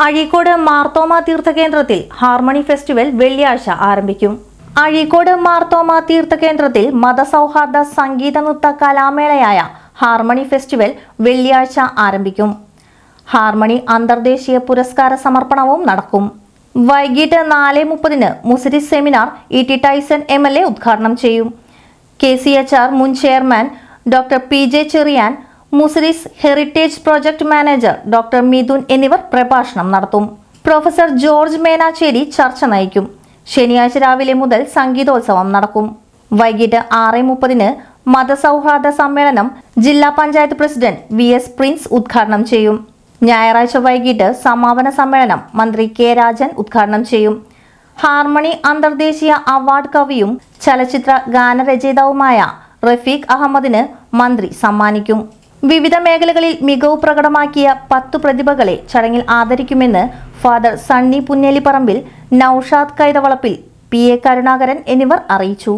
അഴീക്കോട് മാർത്തോമ തീർത്ഥകേന്ദ്രത്തിൽ harmony festival വെള്ളിയാഴ്ച ആരംഭിക്കും. അഴീക്കോട് മാർത്തോമ തീർത്ഥകേന്ദ്രത്തിൽ മതസൗഹാർദ്ദ സംഗീത നൃത്ത കലാമേളയായ ഹാർമണി ഫെസ്റ്റിവൽ വെള്ളിയാഴ്ച ആരംഭിക്കും. ഹാർമണി അന്തർദേശീയ പുരസ്കാര സമർപ്പണവും നടക്കും. വൈകിട്ട് നാല് മുപ്പതിന് Muziris seminar E T Tyson M L A ഉദ്ഘാടനം ചെയ്യും. കെ സി എച്ച് ആർ മുൻ chairman doctor P J Cherian Muziris heritage project manager doctor Mithun എന്നിവർ പ്രഭാഷണം നടത്തും. പ്രൊഫസർ ജോർജ് മേനാച്ചേരി ചർച്ച നയിക്കും. ശനിയാഴ്ച രാവിലെ മുതൽ സംഗീതോത്സവം നടക്കും. വൈകിട്ട് ആറ് മുപ്പതിന് മതസൗഹാർദ്ദ സമ്മേളനം ജില്ലാ panchayat president V S Prince ഉദ്ഘാടനം ചെയ്യും. ഞായറാഴ്ച വൈകിട്ട് സമാപന സമ്മേളനം മന്ത്രി കെ രാജൻ ഉദ്ഘാടനം ചെയ്യും. ഹാർമണി അന്തർദേശീയ അവാർഡ് കവിയും ചലച്ചിത്ര ഗാനരചയിതാവുമായ റഫീഖ് അഹമ്മദിന് മന്ത്രി സമ്മാനിക്കും. വിവിധ മേഖലകളിൽ മികവ് പ്രകടമാക്കിയ പത്തു പ്രതിഭകളെ ചടങ്ങിൽ ആദരിക്കുമെന്ന് father Sunny Punnelipparambil Naushad Kaithavalappil P A Karunakaran എന്നിവർ അറിയിച്ചു.